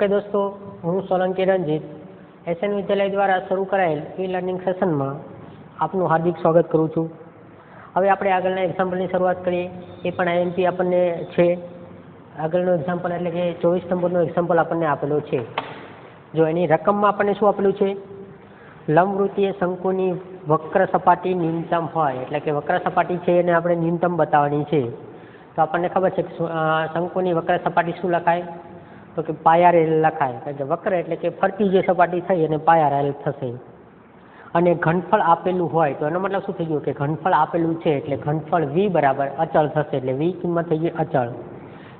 Okay દોસ્તો, હું Solanki Ranjit SN વિદ્યાલય દ્વારા શરૂ કરાયેલ ઈ લર્નિંગ સેશનમાં આપનું હાર્દિક સ્વાગત કરું છું. હવે આપણે આગળના એક્ઝામ્પલની શરૂઆત કરીએ. એ પણ આઈએમપી આપણને છે. આગળનું એક્ઝામ્પલ એટલે કે ચોવીસ નંબરનું એક્ઝામ્પલ આપણને આપેલો છે. જો એની રકમમાં આપણને શું આપેલું છે? લંબવૃત્તીય શંકુની વક્ર સપાટી ન્યૂનતમ હોય, એટલે કે વક્ર સપાટી છે એને આપણે ન્યૂનતમ બતાવવાની છે. તો આપણને ખબર છે કે શંકુની વક્ર સપાટી શું લખાય? તો કે પાયા રેલ લખાય. કારણ કે વક્ર એટલે કે ફરતી જે સપાટી થઈ અને પાયા રેલ થશે. અને ઘનફળ આપેલું હોય તો એનો મતલબ શું થઈ ગયું કે ઘનફળ આપેલું છે એટલે ઘનફળ વી બરાબર અચળ થશે એટલે વી કિંમત થઈ ગઈ અચળ.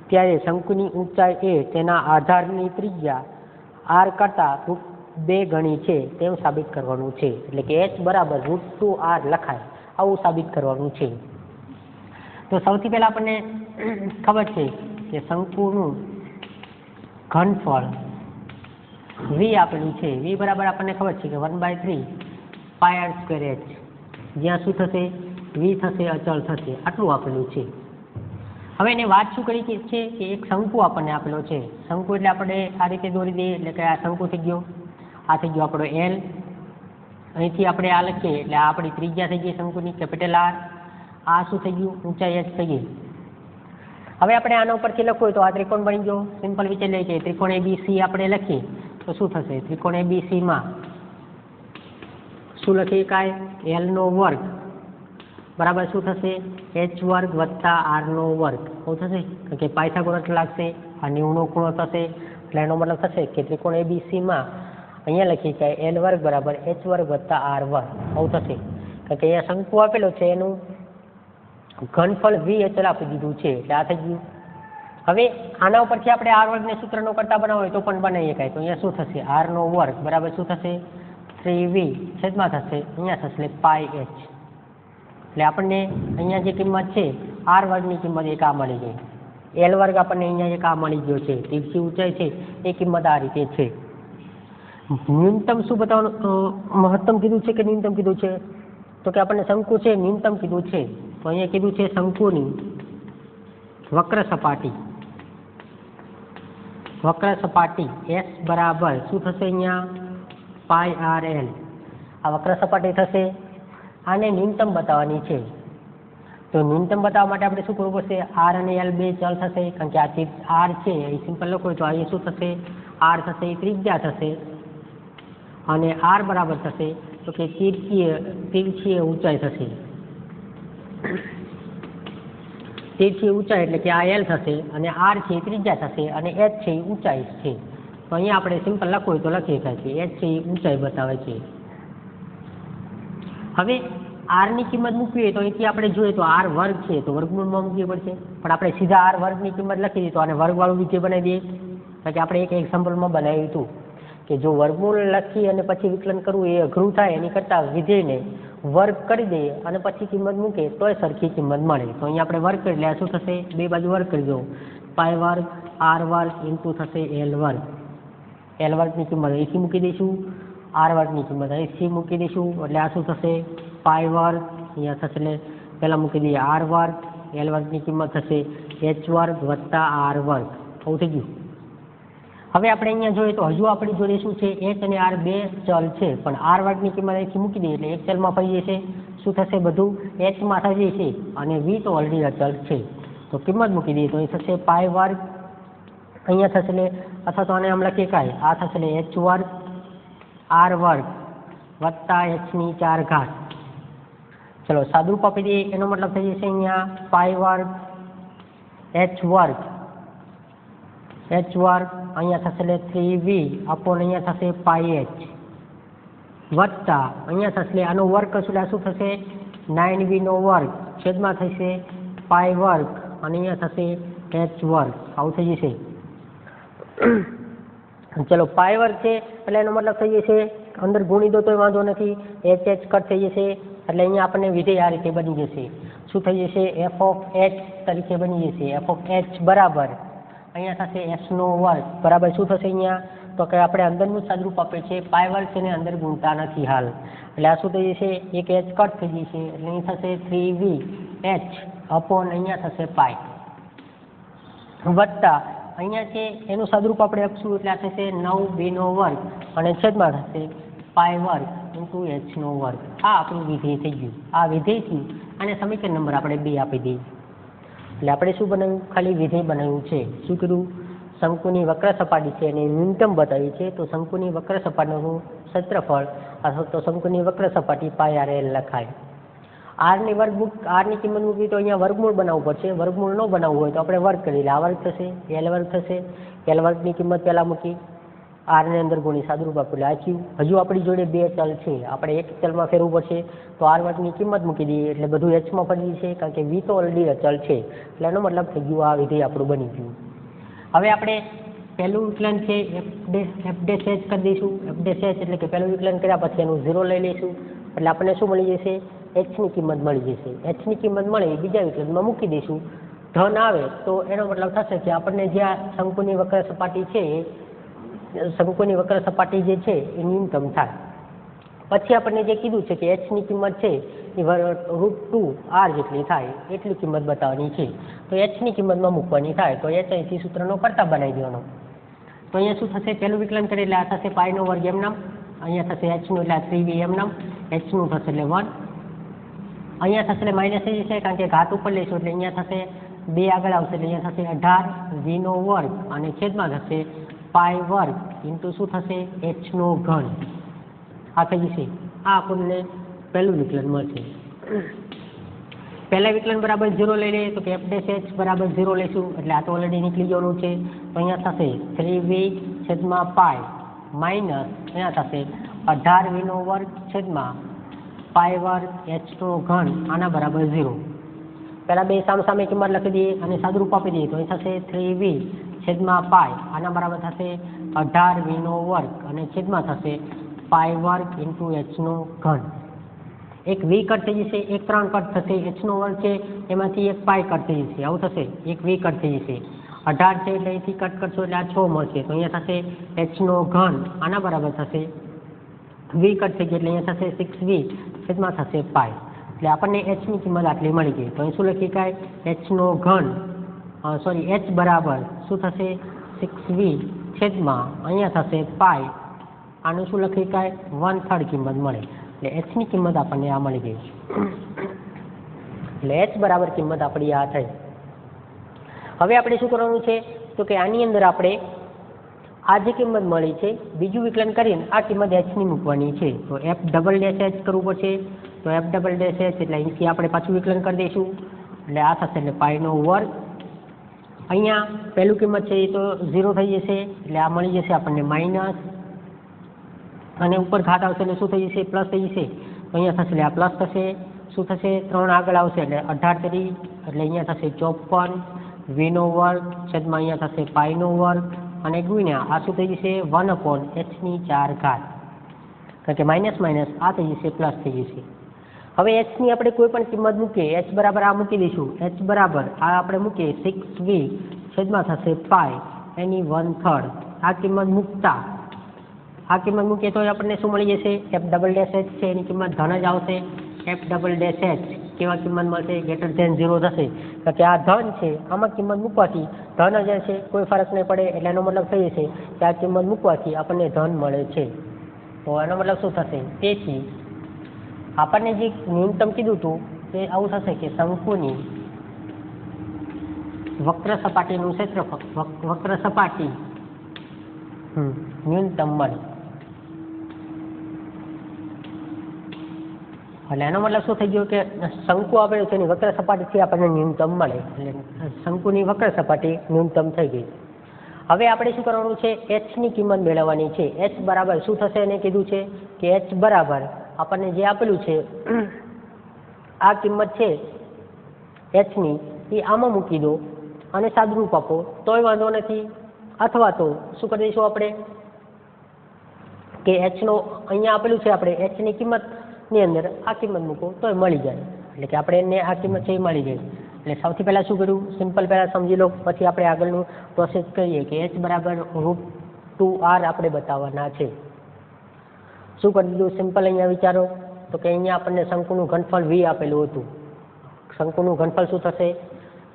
ત્યારે શંકુની ઊંચાઈ એ તેના આધારની ત્રિજ્યા આર કરતાં રૂટ બે ગણી છે તેમ સાબિત કરવાનું છે. એટલે કે એચ બરાબર રૂટ ટુ આર લખાય. આવું સાબિત કરવાનું છે. તો સૌથી પહેલાં આપણને ખબર છે કે શંકુનું ઘનફળ. વી આપેલું છે. વી બરાબર આપણને ખબર છે કે one by three pi r h જ્યાં શું થશે? વી થશે, અચળ થશે. આટલું આપેલું છે. હવે એને વાત શું કરી છે કે એક શંકુ આપણને આપેલો છે. શંકુ એટલે આપણે આ રીતે દોરી દઈએ એટલે કે આ શંકુ થઈ ગયો. આ થઈ ગયો આપણો એલ અહીંથી આપણે આ લખીએ એટલે આ આપણી ત્રિજ્યા થઈ ગઈ શંકુની, કેપિટલ આર આ શું થઈ ગયું? ઊંચાઈ એચ થઈ ગઈ. હવે આપણે આના ઉપરથી લખવું હોય તો આ ત્રિકોણ બની ગયો. સિમ્પલ વિચારી લઈએ કે ત્રિકોણ એબીસી આપણે લખીએ તો શું થશે? ત્રિકોણ એબીસીમાં શું લખી શકાય એલનો વર્ગ. બરાબર શું થશે? એચ વર્ગ વત્તા આરનો વર્ગ. શું થશે? કારણ કે પાયથાગોરસ લાગશે. આ નેવુંનો ખૂણો થશે. એટલે એનો મતલબ થશે કે ત્રિકોણ એબીસીમાં અહીંયા લખી શકાય એલ વર્ગ બરાબર એચ વર્ગ વત્તા આર વર્ગ. આવું થશે. કારણ કે અહીંયા શંકુ આપેલો છે એનું ઘનફળ વી એચએલ આપી દીધું છે, એટલે આ થઈ ગયું. હવે આના ઉપરથી આપણે આર વર્ગને સૂત્રનો કરતા બનાવો તો પણ બનાવી શકાય તો અહીંયા શું થશે? આર નો વર્ગ બરાબર શું થશે? થ્રી વી છેદમાં થશે. અહીંયા થશે પાય એચ. એટલે આપણને અહીંયા જે કિંમત છે આર વર્ગની કિંમત એક આ મળી ગઈ. એલ વર્ગ આપણને અહીંયા એક આ મળી ગયો છે. તીરછી ઊંચાઈ છે, એ કિંમત આ રીતે છે. ન્યૂનતમ શું બતાવવાનું? મહત્તમ કીધું છે કે ન્યૂનતમ કીધું છે? તો કે આપણને શંકુ છે, ન્યૂનતમ કીધું છે. તો અહીંયા કીધું છે શંકુની વક્ર સપાટી વક્ર સપાટી એસ બરાબર શું થશે અહીંયા? Pi r l. આ વક્ર સપાટી થશે. આને ન્યૂનતમ બતાવવાની છે. તો ન્યૂનતમ બતાવવા માટે આપણે શું કરવું પડશે? આર અને એલ બે ચલ થશે, કારણ કે આ જે આર છે, એ સિમ્પલ લખો, તો અહીં શું થશે? આર થશે, એ ત્રિજ્યા થશે. અને આર બરાબર થશે, તો કે તીર્થીય તીર્થીય ઊંચાઈ થશે. તીરછી ઊંચાઈ એટલે કે આ એલ થશે અને આર છે એ ત્રિજ્યા થશે અને એચ છે એ ઊંચાઈ છે. તો અહીંયા આપણે સિમ્પલ લખવું હોય તો લખી શકાય છે. એચ છે એ ઊંચાઈ બતાવે છે. હવે આરની કિંમત મૂકવી હોય તો અહીંથી આપણે જોઈએ તો આર વર્ગ છે તો વર્ગમૂળમાં મૂકવી પડશે. પણ આપણે સીધા આર વર્ગની કિંમત લખી દઈએ તો આને વર્ગવાળું વિધેય બનાવી દઈએ. કારણ કે આપણે એક એક્ઝામ્પલમાં બનાવ્યું હતું કે જો વર્ગમૂળ લખી અને પછી વિકલન કરવું એ અઘરું થાય એની કરતાં વિધેયને વર્ગ કરી દઈએ અને પછી કિંમત મૂકે તોય સરખી કિંમત મળે. તો અહીંયા આપણે વર્ગ કરી લે શું થશે? બે બાજુ વર્ગ કરી દો પાય વર્ગ આર વર્ગ ઇન્ટુ થશે એલ વર્ગ એલ વર્ગની કિંમત અહીંથી મૂકી દઈશું. આર વર્ગની કિંમત અહીંથી મૂકી દઈશું. એટલે આ શું થશે? પાય વર્ગ અહીંયા થશે એટલે પહેલાં મૂકી દઈએ આર વર્ગ એલ વર્ગની કિંમત થશે એચ વર્ગ વત્તા આર વર્ગ આવું થઈ ગયું. હવે આપણે અહીંયા જોઈએ તો હજુ આપણી જોડે શું છે? એચ અને આર બે ચલ છે. પણ આર વર્ગની કિંમત અહીંથી મૂકી દઈએ એટલે એક ચલમાં ફરી જશે. શું થશે બધું? એચમાં થઈ જશે અને વી તો ઓલરેડી અચલ છે. તો કિંમત મૂકી દઈએ તો અહીં થશે પાય વર્ગ. અહીંયા થશે એટલે અથવા તો આને આમ લખીએ કાંઈ. આ થશે એટલે એચ વર્ગ. આર વર્ગ વત્તા એચની ચાર ઘાત. ચલો સાદુરૂપ આપી દઈએ. એનો મતલબ થઈ જશે અહીંયા પાય વર્ગ એચ વર્ગ એચ વર્ગ અહીંયા થશે એટલે થ્રી વી અપોન અહીંયા થશે પાય એચ વત્તા, અહીંયા થશે એટલે આનો વર્ગ કરશું એટલે શું થશે? નાઇન વીનો વર્ગ. છેદમાં થશે પાય વર્ગ. અને અહીંયા થશે એચ વર્ગ. આવું થઈ જશે. ચલો પાય વર્ગ છે, એટલે એનો મતલબ થઈ જશે અંદર ગુણી દો તોય વાંધો નથી. એચ એચ કટ થઈ જશે, એટલે અહીંયા આપણને વિધેય આ રીતે બની જશે. શું થઈ જશે? એફ ઓફ એચ તરીકે બની જશે. એફ ઓફ એચ બરાબર. અહીંયા થશે એસનો વર્ગ બરાબર શું થશે અહીંયા? તો કે આપણે અંદરનું સાદરૂપ આપે છે, પાય વર્ગ છે ને અંદર ગુણતા નથી હાલ. એટલે આ શું થઈ જશે? એક એચ કટ થઈ જશે. એટલે અહીં થશે થ્રી વી એચ અપોન અહીંયા થશે પાય. વત્તા અહીંયા છે, એનું સાદુરૂપ આપણે આપશું. એટલે આ થશે નવ બેનો વર્ગ. અને છેદમાં થશે પાય વર્ગ ઇન્ટુ એચનો વર્ગ. આ આપણું વિધેય થઈ ગયું. આ વિધેયથી અને સમીકરણ નંબર આપણે બે આપી દઈએ. એટલે આપણે શું બનાવ્યું? ખાલી વિધેય બનાવ્યું છે. શું કર્યું શંકુની વક્ર સપાટી છે અને ન્યૂનતમ બતાવી છે. તો શંકુની વક્ર સપાટીનું ક્ષેત્રફળ. અથવા તો શંકુની વક્ર સપાટી પાય આર એલ લખાય. આરની વર્ગમૂળ, આરની કિંમત મૂકી તો અહીંયા વર્ગમૂળ બનાવવું પડશે. વર્ગમૂળ ન બનાવવું હોય તો આપણે વર્ગ કરી લે. આ વર્ગ થશે એલ વર્ગ થશે. એલ વર્ગની કિંમત પહેલાં મૂકી. આરની અંદર ગુણી સાદુરૂપ આપેલું આ થયું હજુ આપણી જોડે બે ચલ છે. આપણે એક ચલમાં ફેરવું પડશે તો આર વર્ગની કિંમત મૂકી દઈએ એટલે બધું એચમાં ફરી છે કારણ કે વી તો ઓલરેડી અચલ છે. એટલે એનો મતલબ થઈ ગયું આ વિધેય આપણું બની ગયું. હવે આપણે પહેલું વિકલન છે એફ ડેશ એચ કરી દઈશું. એફ ડેશ એચ એટલે કે પહેલું વિકલન કર્યા પછી એનું ઝીરો લઈ લઈશું. એટલે આપણને શું મળી જશે? એચની કિંમત મળી જશે. એચની કિંમત મળે બીજા વિકલનમાં મૂકી દઈશું. ધન આવે તો એનો મતલબ થશે કે આપણને જ્યાં શંકુની વક્ર સપાટી છે શંકુની વક્ર સપાટી જે છે, એ ન્યૂનતમ થાય. પછી આપણને જે કીધું છે કે એચની કિંમત છે, એ રૂટ ટુ આર જેટલી થાય, એટલી કિંમત બતાવવાની છે. તો એચની કિંમતમાં મૂકવાની થાય, તો એચ અહીંથી સૂત્રનો કરતા બનાવી દેવાનો. તો અહીંયા શું થશે? પહેલું વિકલન કરીએ એટલે આ થશે પાયનો વર્ગ એમ નામ, અહીંયા થશે એચનું એટલે આ થ્રી વી એમ નામ એચનું થશે એટલે વન અહીંયા થશે એટલે માઇનસ થઈ જશે, કારણ કે ઘાત ઉપર લઈશું એટલે અહીંયા થશે બે આગળ આવશે એટલે અહીંયા થશે અઢાર વીનો વર્ગ, અને છેદમાં થશે પાય વર્ગ ઇન્ટુ શું થશે? એચનો ઘન. આ થઈ જશે. આ આપણને પહેલું વિકલન મળશે. પહેલા વિકલન બરાબર ઝીરો લઈ લઈએ તો કે એફ ડેશ એચ બરાબર ઝીરો લઈશું. એટલે આ તો ઓલરેડી નીકળી ગયેલું છે. તો અહીંયા થશે થ્રી વી છેદમાં પાય માઇનસ અહીંયા થશે અઢાર વીનો વર્ગ છેદમાં પાય વર્ગ એચનો ઘન. આના બરાબર ઝીરો પહેલાં બે સામ સામે કિંમત લખી દઈએ અને સાદુરૂપ આપી દઈએ તો અહીં થશે થ્રી વી છેદમાં પાય. આના બરાબર થશે અઢાર વીનો વર્ગ અને છેદમાં થશે પાય વર્ગ ઇન્ટુ એચનો ઘન. એક વી કટ થઈ જશે, એક ત્રણ કટ થશે એચનો વર્ગ છે, એમાંથી એક પાય કટ થઈ જશે. આવું થશે. એક વી કટ થઈ જશે. અઢાર છે એટલે અહીંથી કટ કરશો એટલે આ છ મળશે. તો અહીંયા થશે એચનો ઘન. આના બરાબર થશે વી કટ થઈ ગઈ એટલે અહીંયા થશે સિક્સ વી છેદમાં થશે પાય. એટલે આપણને એચની કિંમત આટલી મળી ગઈ. તો અહીં શું લખી શકાય? એચનો ઘન. સોરી એચ બરાબર. શું થશે? સિક્સ વી છેદમાં અહીંયા થશે પાય આનું શું લખી શકાય? વન થર્ડ કિંમત મળે. એટલે એચની કિંમત આપણને આ મળી ગઈ. એટલે એચ બરાબર કિંમત આપણી આ થઈ. હવે આપણે શું કરવાનું છે? તો કે આની અંદર આપણે આ જે કિંમત મળી છે, બીજું વિકલન કરીને આ કિંમત એચની મૂકવાની છે. તો એફ ડબલ ડેશ એચ કરવું પડશે. તો એફ ડબલ ડેશ એચ એટલે અહીંથી આપણે પાછું વિકલન કરી દઈશું. એટલે આ થશે એટલે પાયનો વર્ગ અહીંયા પહેલું કિંમત છે એ તો ઝીરો થઈ જશે, એટલે આ મળી જશે આપણને માઇનસ અને ઉપર ઘાત આવશે એટલે શું થઈ જશે? પ્લસ થઈ જશે. તો અહીંયા થશે એટલે આ પ્લસ થશે. શું થશે? ત્રણ આગળ આવશે એટલે અઢાર તરી એટલે અહીંયા થશે ચોપન. વીનો વર્ગ છેદમાં અહીંયા થશે પાઈનો વર્ગ. અને ગુણ્યા, આ શું થઈ જશે? વન અપોન એચની ચાર ઘાત. કારણ કે માઇનસ માઇનસ આ થઈ જશે પ્લસ થઈ જશે. હવે એચની આપણે કોઈ પણ કિંમત મૂકીએ એચ બરાબર આ મૂકી દઈશું. એચ બરાબર આ આપણે મૂકીએ સિક્સ વી છેદમાં થશે પાય એની વન થર્ડ આ કિંમત મૂકતા. આ કિંમત મૂકીએ તો આપણને શું મળી જશે? એફ ડબલ ડેશ એચ છે, એની કિંમત ધન જ આવશે. એફ ડબલ ડેશ એચ કેવા કિંમત મળશે? ગ્રેટર ધેન ઝીરો થશે. કારણ કે આ ધન છે, આમાં કિંમત મૂકવાથી ધન જ હશે, કોઈ ફરક નહીં પડે. એટલે એનો મતલબ થઈ જશે કે આ કિંમત મૂકવાથી આપણને ધન મળે છે. તો એનો મતલબ શું થશે? તેથી આપણને જે ન્યૂનતમ કીધું હતું તે આવું થશે કે શંકુની વક્ર સપાટીનું ક્ષેત્રફળ વક- વક્ર સપાટી ન્યૂનતમ મળે એટલે એનો મતલબ શું થઈ ગયો કે શંકુ આપેલું છે એની વક્ર સપાટીથી આપણને ન્યૂનતમ મળે. એટલે શંકુની વક્ર સપાટી ન્યૂનતમ થઈ ગઈ. હવે આપણે શું કરવાનું છે? એચની કિંમત મેળવવાની છે. એચ બરાબર શું થશે એને કીધું છે? કે એચ બરાબર આપણને જે આપેલું છે, આ કિંમત છે એચની એ આમાં મૂકી દો અને સાદરૂપ આપો. તોય વાંધો નથી. અથવા તો શું કરી દઈશું આપણે? કે એચનો અહીંયા આપેલું છે આપણે એચની કિંમતની અંદર આ કિંમત મૂકો, તોય મળી જાય. એટલે કે આપણે એને આ કિંમત છે એ મળી જાય એટલે સૌથી પહેલાં શું કર્યું? સિમ્પલ પહેલાં સમજી લો. પછી આપણે આગળનું પ્રોસેસ કરીએ કે એચ બરાબર રૂટ ટુ આર આપણે બતાવવાના છે. શું કરી દીધું? સિમ્પલ અહીંયા વિચારો. તો કે અહીંયા આપણને શંકુનું ઘનફળ વી આપેલું હતું. શંકુનું ઘનફળ શું થશે?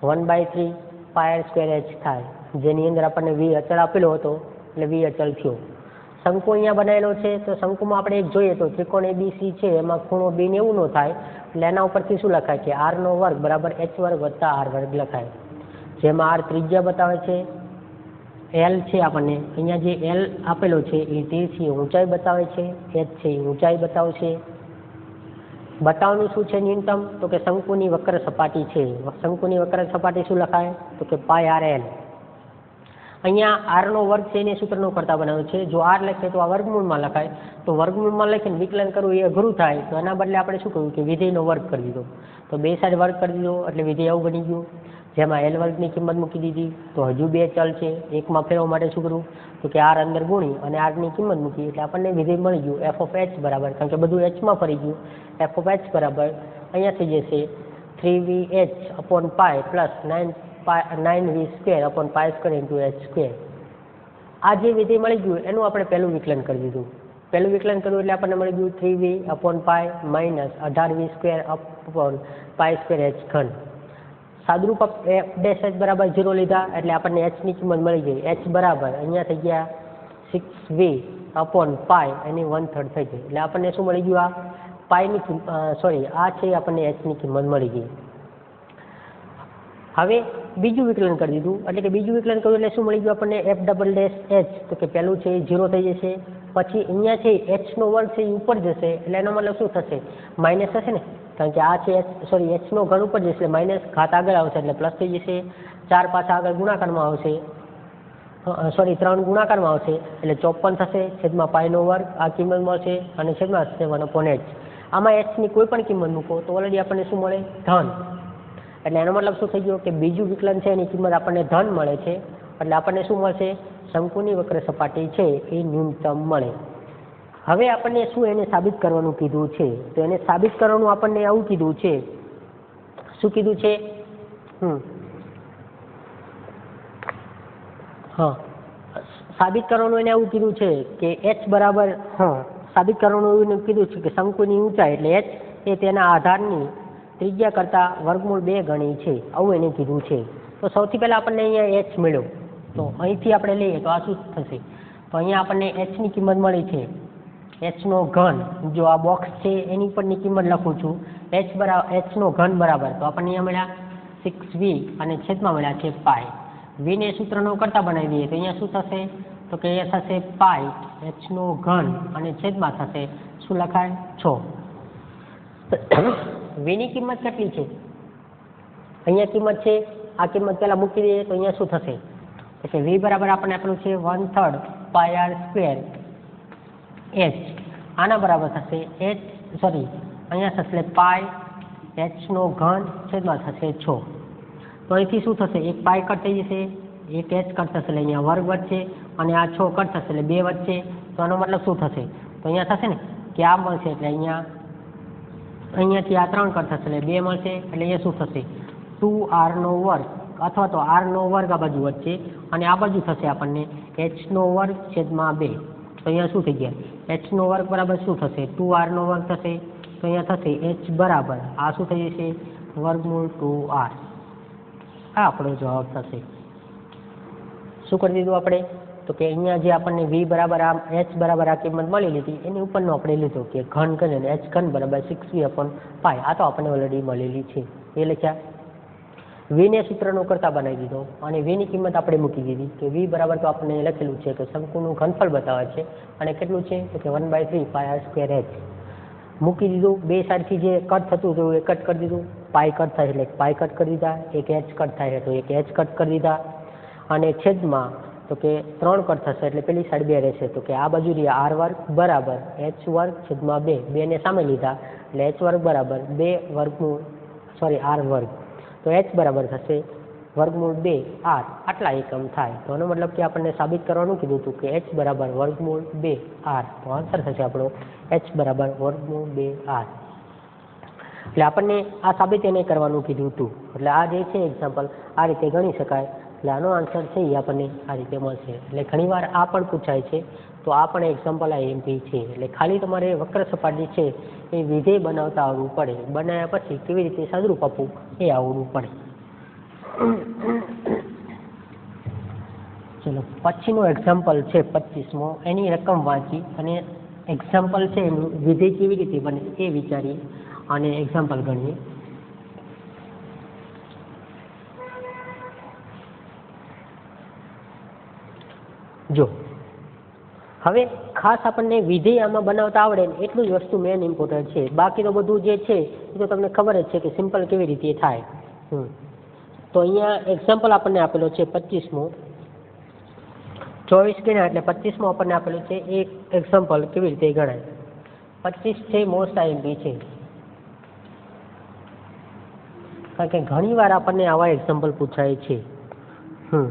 One by three pi r square h થાય. જેની અંદર આપણને વી અચળ આપેલો હતો, એટલે વી અચળ થયો. શંકુ અહીંયા બનાવેલો છે, તો શંકુમાં આપણે એક જોઈએ તો ત્રિકોણ એબીસી છે, એમાં ખૂણો બી એવું ન થાય, એટલે એના ઉપરથી શું લખાય કે આરનો વર્ગ બરાબર એચ વર્ગ વત્તા આર વર્ગ લખાય. જેમાં આર ત્રિજ્યા બતાવે છે એલ છે આપણને. અહીંયા જે એલ આપેલો છે એ તે છે ઊંચાઈ બતાવે છે એચ છે એ ઊંચાઈ બતાવશે બતાવવાનું શું છે ન્યૂનતમ? તો કે શંકુની વક્ર સપાટી છે. શંકુની વક્ર સપાટી શું લખાય? તો કે પાય આર એલ અહીંયા આર નો વર્ગ છે એને સૂત્રનો કરતા બનાવ્યો છે. જો આર લખીએ તો આ વર્ગમૂળમાં લખાય. તો વર્ગમૂળમાં લખીને વિકલન કરવું એ અઘરું થાય. તો એના બદલે આપણે શું કહ્યું કે વિધેયનો વર્ગ કરી દીધો. તો બે સાઈડ વર્ગ કરી દીધો એટલે વિધેય આવું બની ગયું. જેમાં એલ વર્ગની કિંમત મૂકી દીધી. તો હજુ બે ચલ છે. એકમાં ફેરવવા માટે શું કરવું તો કે આર અંદર ગુણી અને આરની કિંમત મૂકી. એટલે આપણને વિધેય મળી ગયું. એફ ઓફ એચ બરાબર. કારણ કે બધું એચમાં ફરી ગયું. એફ ઓફ એચ બરાબર. અહીંયા થઈ જશે three v h upon pi plus nine nine v square upon pi square into h square આ જે વિધેય મળી ગયું, એનું આપણે પહેલું વિકલન કરી દીધું. પહેલું વિકલન કર્યું એટલે આપણને મળી ગયું three v upon pi minus અઢાર v square upon pi square h ઘન. સાદુરૂપ એફ ડેશ એચ બરાબર ઝીરો લીધા એટલે આપણને એચની કિંમત મળી ગઈ. એચ બરાબર અહીંયા થઈ ગયા સિક્સ વી અપોન પાય એની વન થર્ડ થઈ ગઈ. એટલે આપણને શું મળી ગયું આ? પાયની સોરી આ છે આપણને એચની કિંમત મળી ગઈ. હવે બીજું વિકલન કરી દીધું. એટલે કે બીજું વિકલન કર્યું એટલે શું મળી ગયું આપણને? એફ ડબલ ડેશ એચ તો કે પહેલું છે એ ઝીરો થઈ જશે. પછી અહીંયા છે એચનો વર્ગ છે એ ઉપર જશે. એટલે એનો મતલબ શું થશે? માઇનસ થશે ને? કારણ કે આ છે એચ સોરી એચનો ઘર ઉપર જશે એટલે માઇનસ ઘાત આગળ આવશે એટલે પ્લસ થઈ જશે. ચાર પાછા આગળ ગુણાકારમાં આવશે. સોરી ત્રણ ગુણાકારમાં આવશે એટલે ચોપન થશે. છેદમાં પાયનો વર્ગ આ કિંમત મળશે અને છેદમાં સેવન વન અપોન એચ આમાં એચની કોઈ પણ કિંમત મૂકો તો ઓલરેડી આપણને શું મળે? ધન. એટલે એનો મતલબ શું થઈ ગયો કે બીજું વિકલન છે, એની કિંમત આપણને ધન મળે છે. એટલે આપણને શું મળશે? શંકુની વક્ર સપાટી છે, એ ન્યૂનતમ મળે. હવે આપણને શું એને સાબિત કરવાનું કીધું છે? તો એને સાબિત કરવાનું આપણને આવું કીધું છે. શું કીધું છે? હમ. હા. સાબિત કરવાનું એને આવું કીધું છે કે એચ બરાબર, હા. સાબિત કરવાનું એવું કીધું છે કે શંકુની ઊંચાઈ એટલે એચ એ તેના આધારની ત્રિજ્યા કરતાં વર્ગમૂળ બે ગણી છે, આવું એને કીધું છે. તો સૌથી પહેલાં આપણને અહીંયા એચ મળ્યો. તો અહીંથી આપણે લઈએ તો આ શું થશે? તો અહીંયા આપણને એચની કિંમત મળી છે. એચનો ઘન, જો આ બોક્સ છે, એની પરની કિંમત લખું છું. એચ બરાબર એચનો ઘન બરાબર. તો આપણને અહીંયા મળ્યા સિક્સ વી અને છેદમાં મળ્યા છે પાય વીને સૂત્રનો કરતા બનાવી દઈએ તો અહીંયા શું થશે? તો કે એ થશે પાય એચનો ઘન અને છેદમાં થશે શું લખાય? છ. વીની કિંમત કેટલી છે અહીંયા કિંમત છે, આ કિંમત પહેલાં મૂકી દઈએ તો અહીંયા શું થશે? એટલે વી બરાબર આપણને આપણું છે one third pi r square h. આના બરાબર થશે એચ, સોરી, અહીંયા થશે પાય એચનો ઘન છેદમાં થશે છ. તો અહીંથી શું થશે? એક પાય કટ થઈ જશે, એક એચ કટ થશે એટલે અહીંયા વર્ગ વધશે અને આ છ કટ થશે એટલે બે વધશે. તો આનો મતલબ શું થશે? તો અહીંયા થશે ને, કે આ મળશે એટલે અહીંયા અહીંયાથી આ ત્રણ કટ થશે, એટલે બે મળશે, એટલે અહીંયા શું થશે? ટુ આરનો વર્ગ, અથવા તો આરનો વર્ગ આ બાજુ વધશે અને આ બાજુ થશે આપણને એચનો વર્ગ છેદમાં બે. તો અહીંયા શું થઈ ગયા? એચનો વર્ગ બરાબર શું થશે? ટુ આરનો વર્ગ થશે, તો અહીંયા થશે એચ બરાબર. આ શું થઈ જશે? વર્ગમૂળ ટુ આર આ આપણો જવાબ થશે. શું કરી દીધું આપણે? તો કે અહીંયા જે આપણને વી બરાબર આ એચ બરાબર આ કિંમત મળી લીધી, એની ઉપરનો આપણે લીધો કે ઘન કરીને એચ ઘન બરાબર સિક્સ વી અપોન પાય આ તો આપણને ઓલરેડી મળેલી છે. એ લખ્યા. વીને સૂત્રનો કરતા બનાવી દીધો અને વીની કિંમત આપણે મૂકી દીધી કે વી બરાબર તો આપણને લખેલું છે કે શંકુનું ઘનફળ બતાવે છે અને કેટલું છે? તો કે one by three pi r square h મૂકી દીધું. બે સાઈડથી જે કટ થતું હતું એ કટ કરી દીધું. પાય કટ થાય એટલે પાય કટ કરી દીધા. એક એચ કટ થાય તો એક એચ કટ કરી દીધા. અને છેદમાં તો કે ત્રણ કટ થશે એટલે પેલી સાઈડ બે રહેશે. તો કે આ બાજુ રહી આર વર્ગ બરાબર એચ વર્ગ છેદમાં બે. બેને સામે લીધા. એટલે એચ વર્ગ બરાબર બે વર્ગનું સોરી આર વર્ગ. તો એચ બરાબર થશે વર્ગમૂળ બે આર આટલા એકમ થાય. તો એનો મતલબ કે આપણને સાબિત કરવાનું કીધું હતું કે એચ બરાબર વર્ગમૂળ બે આર તો આન્સર થશે આપણો એચ બરાબર વર્ગમૂળ બે આર એટલે આપણને આ સાબિત એને કરવાનું કીધું હતું. એટલે આ જે છે એક્ઝામ્પલ આ રીતે ગણી શકાય. એટલે આનો આન્સર છે એ આપણને આ રીતે મળશે. એટલે ઘણીવાર આ પણ પૂછાય છે, તો આ પણ એક્ઝામ્પલ આ એમપી છે. એટલે ખાલી તમારે વક્ર સપાટી છે, એ વિધેય બનાવતા આવડવું પડે. બનાવ્યા પછી કેવી રીતે સાદરૂપ આપવું, એ આવડવું પડે. ચલો, પછીનો એક્ઝામ્પલ છે, પચીસમો. એની રકમ વાંચી અને એક્ઝામ્પલ છે, એનું વિધેય કેવી રીતે બને એ વિચારીએ અને એક્ઝામ્પલ ગણીએ. જો. હવે ખાસ આપણને વિધેય આમાં બનાવતા આવડે ને એટલું જ વસ્તુ મેન ઇમ્પોર્ટન્ટ છે. બાકી તો બધું જે છે, એ તો તમને ખબર જ છે કે સિમ્પલ કેવી રીતે થાય. તો અહીંયા એક્ઝામ્પલ આપણને આપેલો છે પચીસમો. ચોવીસ ગણ્યા એટલે પચીસમો આપણને આપેલું છે. એક એક્ઝામ્પલ કેવી રીતે ગણાય? પચીસ છે મોસ્ટ આઈએમપી છે. કારણ કે ઘણીવાર આપણને આવા એક્ઝામ્પલ પૂછાય છે. હમ.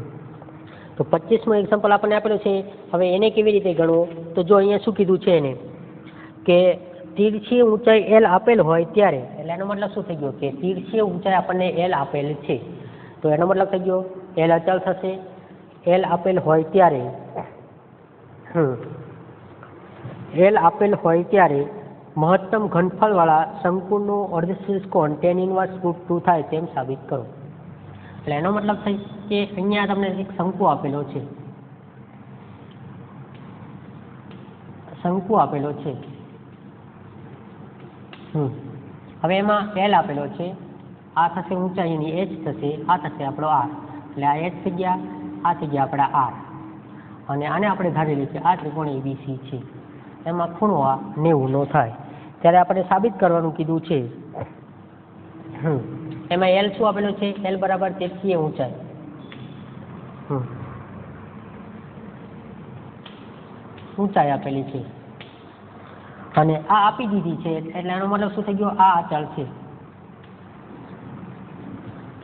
તો પચીસમો એક્ઝામ્પલ આપણને આપેલું છે. હવે એને કેવી રીતે ગણવું? તો જો અહીંયા શું કીધું છે એને? કે તીરછી ઊંચાઈ એલ આપેલ હોય ત્યારે, એટલે એનો મતલબ શું થઈ ગયો? કે તીરછી ઊંચાઈ આપણને એલ આપેલ છે. તો એનો મતલબ થઈ ગયો? એલ અચળ થશે. એલ આપેલ હોય ત્યારે એલ આપેલ હોય ત્યારે મહત્તમ ઘનફળવાળા શંકુનું અર્ધશીર્ષ કોણ ટેન ઇનવર્સ રૂટ ટુ થાય તેમ સાબિત કરો. એટલે એનો મતલબ થઈ કે અહીંયા તમને એક શંકુ આપેલો છે. શંકુ આપેલો છે. હવે એમાં એલ આપેલો છે. આ થશે ઊંચાઈની એચ થશે, આ થશે આપણો આર એટલે આ એચ થઈ ગયા, આ થઈ ગયા આપણા આર અને આને આપણે ધારેલી છે આ ત્રિકોણ એબીસી છે. એમાં ખૂણો આ નેવું નો થાય. ત્યારે આપણે સાબિત કરવાનું કીધું છે. હમ. એમાં એલ શું આપેલું છે? એલ બરાબર તેરથી ઊંચાઈ. હમ. ઊંચાઈ આપેલી છે. અને આ આપી દીધી છે, એટલે એનો મતલબ શું થઈ ગયો? આ ચલ છે.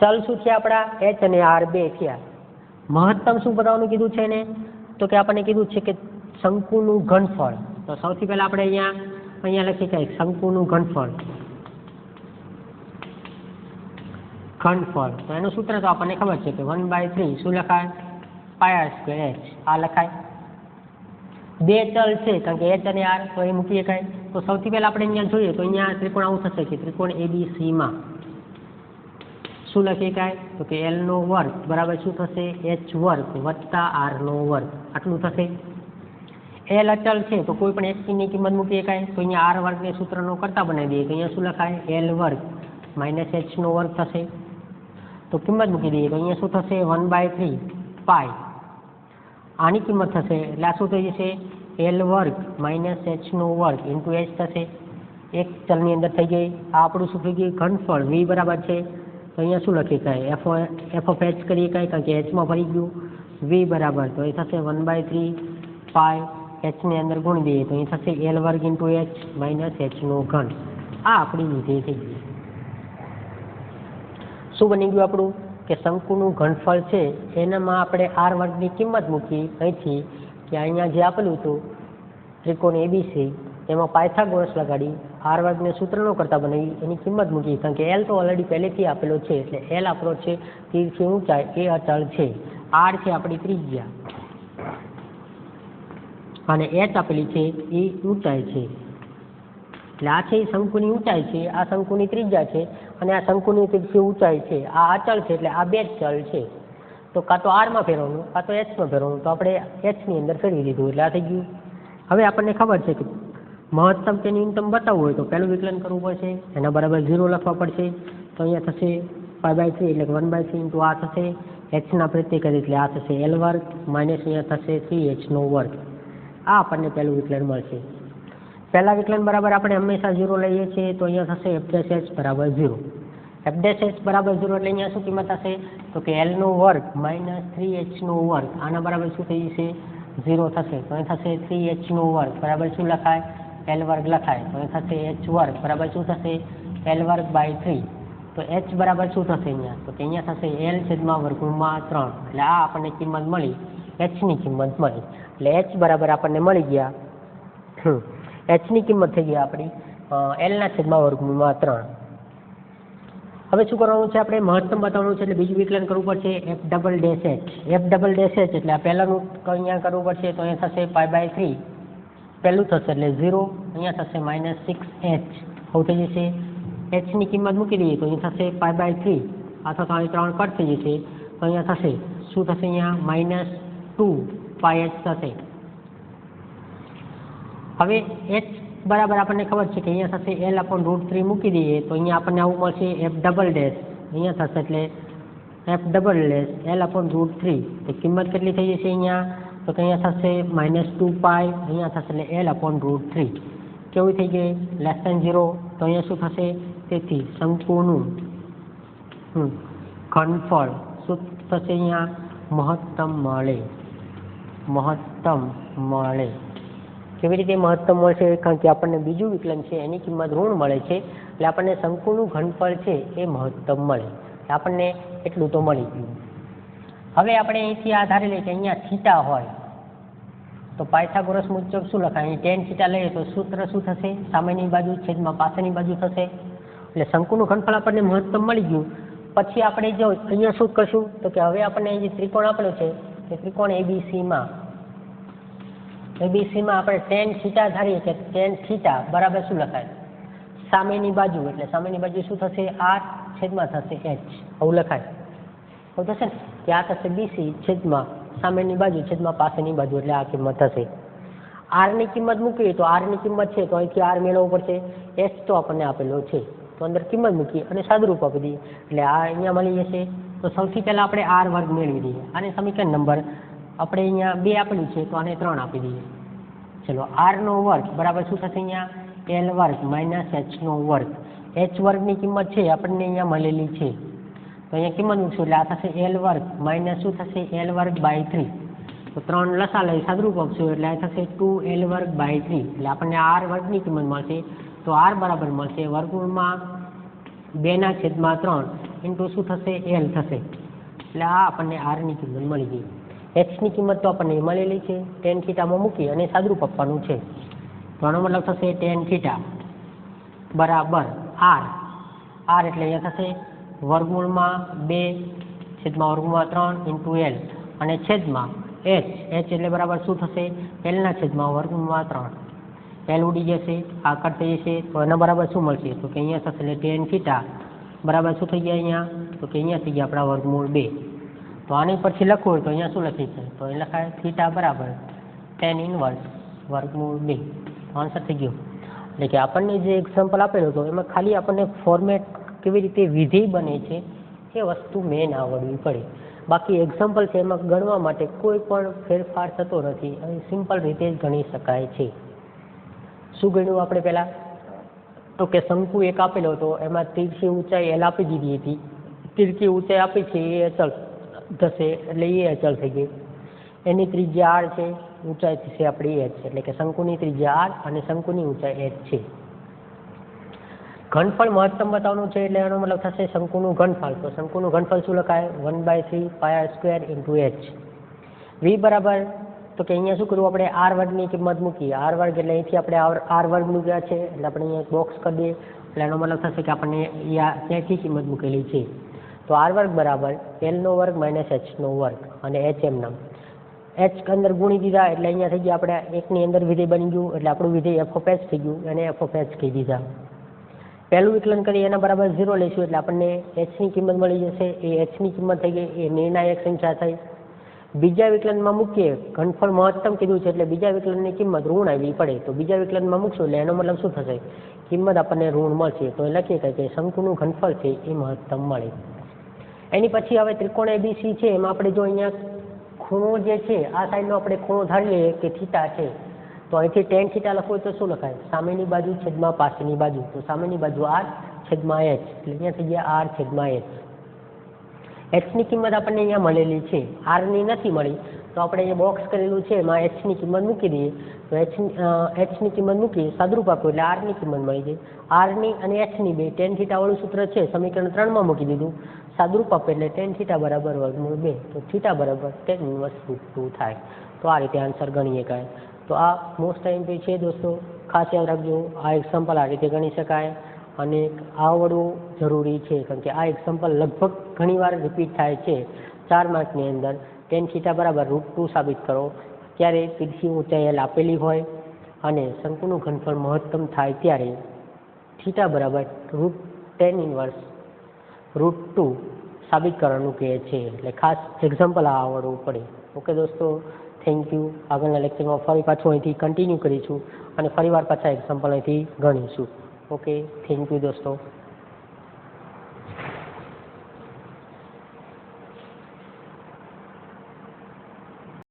ચલ શું થયા આપણા? એચ અને આર બે થયા. મહત્તમ શું બતાવવાનું કીધું છે એને? તો કે આપણને કીધું છે કે શંકુનું ઘનફળ. તો સૌથી પહેલાં આપણે અહીંયા અહીંયા લખી કાંઈ શંકુનું ઘનફળ. ઘનફળ તો એનું સૂત્ર તો આપણને ખબર છે કે વન બાય થ્રી શું લખાય? પાય સ્ક્વેર એચ આ લખાય. બે ચલ છે, કારણ કે એચ અને આર તો એ મૂકી શકાય. તો સૌથી પહેલાં આપણે અહીંયા જોઈએ તો અહીંયા ત્રિકોણ આવું થશે કે ત્રિકોણ એબીસીમાં શું લખી શકાય? તો કે એલનો વર્ગ બરાબર શું થશે? એચ વર્ગ વત્તા આરનો વર્ગ. આટલું થશે. એલ અચલ છે, તો કોઈ પણ એચપીની કિંમત મૂકી શકાય. તો અહીંયા આર વર્ગને સૂત્રનો કરતા બનાવી દઈએ. તો અહીંયા શું લખાય? એલ વર્ગ. માઇનસ એચનો વર્ગ થશે. તો કિંમત મૂકી દઈએ તો અહીંયા શું થશે? વન બાય થ્રી પાય આની કિંમત થશે? એટલે આ શું થઈ જશે? એલ વર્ગ માઇનસ એચનો વર્ગ ઇન્ટુ એચ થશે. એક ચલની અંદર થઈ ગઈ. આ આપણું શું થઈ ગયું? ઘનફળ. વી બરાબર છે. તો અહીંયા શું લખી શકાય? એફ એફ ઓફ એચ કરીએ કાંઈ, કારણ કે એચમાં ભરી ગયું. વી બરાબર. તો એ થશે વન બાય થ્રી પાય એચની અંદર ગુણ દઈએ તો અહીં થશે એલ વર્ગ ઇન્ટુ એચ માઇનસ એચનો ઘન. આ આપણી વિધેય થઈ ગઈ. શું બની ગયું આપણું? કે શંકુનું ઘનફળ છે, એનામાં આપણે આર વર્ગની કિંમત મૂકી અહીંથી કે અહીંયા જે આપેલું હતું, ત્રિકોણ એબીસી એમાં પાયથાગોરસ લગાડી આર વર્ગને સૂત્રનો કરતા બનાવી, એની કિંમત મૂકી કારણ કે એલ તો ઓલરેડી પહેલેથી આપેલો છે, એટલે એલ આપણો છે તીરથી ઊંચાઈ, એ અચળ છે. આર છે આપણી ત્રિજ્યા. અને એચ આપેલી છે, એ ઊંચાઈ છે. એટલે આ છે એ શંકુની ઊંચાઈ છે, આ શંકુની ત્રિજ્યા છે. અને આ શંકુની ત્રિજ્યા ઊંચાઈ છે, આ અચળ છે એટલે આ બે જ ચલ છે. તો કાં તો આરમાં ફેરવવાનું, કાં તો એચમાં ફેરવવાનું, તો આપણે એચની અંદર ફેરવી દીધું એટલે આ થઈ ગયું. હવે આપણને ખબર છે કે મહત્તમ કે ન્યૂનતમ બતાવવું હોય તો પહેલું વિકલન કરવું પડશે, એના બરાબર ઝીરો લખવા પડશે. તો અહીંયા થશે ફાઈવ બાય થ્રી એટલે વન બાય થ્રી ઇન્ટુ આ થશે. એચના પ્રત્યે કરી એટલે આ થશે એલ વર્ગ, માઇનસ અહીંયા થશે થ્રી એચનો વર્ગ. આ આપણને પહેલું વિકલન મળશે. પહેલા વિકલન બરાબર આપણે હંમેશા ઝીરો લઈએ છીએ, તો અહીંયા થશે એફ ડેશ એચ બરાબર ઝીરો એફ ડેશ એચ બરાબર ઝીરો એટલે અહીંયા શું કિંમત થશે તો કે એલનો વર્ગ માઇનસ થ્રી એચનો વર્ગ. આના બરાબર શું થઈ જશે? ઝીરો થશે. તો અહીં થશે થ્રી એચનો વર્ગ. બરાબર શું લખાય? એલ વર્ગ લખાય. તો અહીં થશે એચ વર્ગ. બરાબર શું થશે? એલ વર્ગ બાય થ્રી તો એચ બરાબર શું થશે અહીંયા? તો કે અહીંયા થશે એલ છેદમાં વર્ગમાં ત્રણ. એટલે આ આપણને કિંમત મળી. એચની કિંમત મળી. એટલે એચ બરાબર આપણને મળી ગયા. એચની કિંમત થઈ ગઈ આપણી એલના છેદમાં વર્ગમૂળમાં ત્રણ. હવે શું કરવાનું છે આપણે? મહત્તમ બતાવવાનું છે એટલે બીજું વિકલન કરવું પડશે f double dash h f double dash h એટલે આ પહેલાંનું અહીંયા કરવું પડશે તો અહીંયા થશે પાઈ બાય થ્રી પહેલું થશે એટલે ઝીરો અહીંયા થશે માઇનસ સિક્સ એચ આવું થઈ જશે. એચની કિંમત મૂકી દઈએ તો અહીંયા થશે પાઈ બાય થ્રી અથવા તો અહીં ત્રણ કટ થઈ જશે. તો અહીંયા થશે, શું થશે અહીંયા? માઇનસ ટુ પાય એચ થશે. હવે એચ બરાબર આપણને ખબર છે કે અહીંયા થશે એલ અપોન રૂટ થ્રી મૂકી દઈએ તો અહીંયા આપણને આવું મળશે એફ ડબલ ડેશ અહીંયા થશે એટલે f double dash l upon root three તો કિંમત કેટલી થઈ જશે અહીંયા? તો અહીંયા થશે માઇનસ ટુ પાય અહીંયા થશે એટલે એલ અપોન રૂટ થ્રી કેવું થઈ ગઈ લેસ દેન ઝીરો તો અહીંયા શું થશે? તેથી શંકુનું ઘનફળ. શું થશે અહીંયા? મહત્તમ મળે. મહત્તમ મળે. કેવી રીતે મહત્તમ મળશે? કારણ કે આપણને બીજું વિકલન છે, એની કિંમત ઋણ મળે છે. એટલે આપણને શંકુનું ઘનફળ છે, એ મહત્તમ મળે. આપણને એટલું તો મળી ગયું. હવે આપણે અહીંથી આધારે લઈએ કે અહીંયા થીટા હોય. તો પાયથાગોરસ મુજબ શું લખાય? અહીં ટેન થીટા લઈએ તો સૂત્ર શું થશે? સામેની બાજુ, છેદમાં પાછળની બાજુ થશે. એટલે શંકુનું ઘનફળ આપણને મહત્તમ મળી ગયું. પછી આપણે જો અહીંયા શું કરશું? તો કે હવે આપણને જે ત્રિકોણ આપેલો છે તે ત્રિકોણ એબીસીમાં એબીસીમાં આપણે ટેન થીટા ધારીએ કે ટેન થીટા બરાબર શું લખાય? સામેની બાજુ, એટલે સામેની બાજુ શું થશે? આર છેદમાં થશે એચ આવું લખાય. આવું થશે ને? આ થશે બીસી છેદમાં સામેની બાજુ, છેદમાં પાસેની બાજુ, એટલે આ કિંમત થશે. આરની કિંમત મૂકીએ તો આરની કિંમત છે, તો અહીંથી આર મેળવવો પડશે. એચ તો આપણને આપેલો છે. તો અંદર કિંમત મૂકી અને સાદુરૂપ આપી દઈએ. એટલે આ અહીંયા મળી જશે. તો સૌથી પહેલાં આપણે આર વર્ગ મેળવી દઈએ. આને સમીકરણ નંબર આપણે અહીંયા બે આપણી છે, તો આને ત્રણ આપી દઈએ. ચલો આરનો વર્ગ, બરાબર શું થશે અહીંયા? એલ વર્ગ માઇનસ એચનો વર્ગ. એચ વર્ગની કિંમત છે, આપણને અહીંયા મળેલી છે. તો અહીંયા કિંમત મૂકશું એટલે આ થશે એલ વર્ગ માઇનસ શું થશે? એલ વર્ગ બાય થ્રી તો ત્રણ લસા લઈ સાદરૂપ આપશું, એટલે આ થશે ટુ એલ વર્ગ બાય થ્રી એટલે આપણને આર વર્ગની કિંમત મળશે. તો આર બરાબર મળશે વર્ગમૂળમાં બેના છેદમાં ત્રણ. ઇન્ટુ શું થશે? એલ થશે. એટલે આ આપણને આરની કિંમત મળી ગઈ. એક્સની કિંમત તો આપણને મળેલી છે. ટેન થીટામાં મૂકી અને સાદરૂપ આપવાનું છે. તો આનો મતલબ થશે ટેન થીટા બરાબર આર આર એટલે અહીંયા થશે વર્ગમૂળમાં બે છેદમાં વર્ગમૂળમાં ત્રણ ઇન્ટુ એલ અને છેદમાં એચ એચ એટલે બરાબર શું થશે? એલના છેદમાં વર્ગમૂળમાં ત્રણ. એલ ઉડી જશે, આ કટ થઈ જશે. તો એના બરાબર શું મળશે? તો કે અહીંયા થશે એટલે ટેન થીટા બરાબર શું થઈ ગયા અહીંયા? તો કે અહીંયા થઈ ગયા આપણા વર્ગમૂળ બે. તો આની પરથી લખવું હોય તો અહીંયા શું લખી છે? તો એ લખાય થીટા બરાબર ટેન ઇનવર્સ વર્ગમૂળ બે. આન્સર થઈ ગયો. એટલે કે આપણને જે એક્ઝામ્પલ આપેલો હતો, એમાં ખાલી આપણને ફોર્મેટ કેવી રીતે વિધેય બને છે, એ વસ્તુ મેન આવડવી પડે. બાકી એક્ઝામ્પલ છે, એમાં ગણવા માટે કોઈ પણ ફેરફાર થતો નથી અને સિમ્પલ રીતે જ ગણી શકાય છે. શું ગણ્યું આપણે પહેલાં? તો કે શંકુ એક આપેલો હતો, એમાં તીરથી ઊંચાઈ એલ આપી દીધી હતી. તીરથી ઊંચાઈ આપી છે, એ અચળ થશે એટલે એ અચળ થઈ ગઈ એની ત્રિજ્યા આર છે ઊંચાઈ થશે આપણી એચ, એટલે કે શંકુની ત્રિજ્યા આર અને શંકુની ઊંચાઈ એચ છે. ઘનફળ મહત્તમ બતાવવાનું છે એટલે એનો મતલબ થશે શંકુનું ઘનફળ. તો શંકુનું ઘનફળ શું લખાય? One by three pi square into h. V બરાબર, તો કે અહીંયા શું કરવું આપણે આર વર્ગની કિંમત મૂકી. આર વર્ગ એટલે અહીંથી આપણે આર વર્ગ મૂક્યા છે. એટલે આપણે અહીંયા બોક્સ કરી દઈએ. એટલે એનો મતલબ થશે કે આપણને ત્યાંથી કિંમત મૂકેલી છે. તો આર વર્ગ બરાબર એલનો વર્ગ માઇનસ એચનો વર્ગ અને એચ એમના એચ અંદર ગુણી દીધા એટલે અહીંયા થઈ ગયા આપણે એકની અંદર વિધેય બની ગયું એટલે આપણું વિધેય એફ ઓફ એચ થઈ ગયું અને એફ ઓફ એચ કહી દીધા. પહેલું વિકલન કરીએ એના બરાબર ઝીરો લઈશું એટલે આપણને એચની કિંમત મળી જશે. એ એચની કિંમત થઈ ગઈ, એ નિર્ણાયક સંખ્યા થઈ. બીજા વિકલનમાં મૂકીએ, ઘનફળ મહત્તમ કીધું છે એટલે બીજા વિકલનની કિંમત ઋણ આવી પડે. તો બીજા વિકલનમાં મૂકશું એટલે એનો મતલબ શું થશે? કિંમત આપણને ઋણ મળશે. તો લખીએ કે શંકુનું ઘનફળ છે એ મહત્તમ મળે. એની પછી હવે ત્રિકોણ એબીસી છે. એમાં આપણે જો અહીંયા ખૂણો જે છે, આ સાઈડનો આપણે ખૂણો ધારીએ કે થીટા છે. તો અહીંથી ટેન થીટા લખવું તો શું લખાય? સામેની બાજુ છેદમાં પાછળની બાજુ. તો સામેની બાજુ આર છેદમાં એચ એટલે અહીંયા થઈ ગયા આર છેદમાં એચ એચની કિંમત આપણને અહીંયા મળેલી છે. આરની નથી મળી. તો આપણે અહીંયા બોક્સ કરેલું છે. એમાં એચની કિંમત મૂકી દઈએ. તો એચ એચની કિંમત મૂકી સાદરૂપ આપ્યું એટલે આરની કિંમત મળી ગઈ આરની અને એચની બે. ટેન થીટાવાળું સૂત્ર છે. સમીકરણ ત્રણમાં મૂકી દીધું. સાદરૂપ આપે એટલે ટેન થીટા બરાબર વર્ગમૂળ બે. તો થીટા બરાબર ટેન ઇન્વર્સ રૂટ ટુ થાય. તો આ રીતે આન્સર ગણીએ કાંઈ. તો આ મોસ્ટ ટાઈમ છે દોસ્તો, ખાસ યાદ રાખજો, આ એક્ઝામ્પલ આ રીતે ગણી શકાય. અને આવડવું જરૂરી છે, કારણ કે આ એક્ઝામ્પલ લગભગ ઘણીવાર રિપીટ થાય છે. ચાર માર્કની અંદર ટેન થીટા બરાબર રૂટ ટુ સાબિત કરો. ત્યારે તીરથી ઊંચાઈ એલ આપેલી હોય અને શંકુનું ઘનફળ મહત્તમ થાય ત્યારે થીટા બરાબર root tan inverse root two સાબિત કરવાનું કહે છે. એટલે ખાસ એક્ઝામ્પલ આવડવું પડે. ઓકે દોસ્તો થેન્ક યુ આગળના લેક્ચરમાં ફરી પાછું અહીંથી કન્ટિન્યુ કરીશું અને ફરીવાર પાછા એક્ઝામ્પલ અહીંથી ગણીશું. ઓકે થેન્ક યુ દોસ્તો.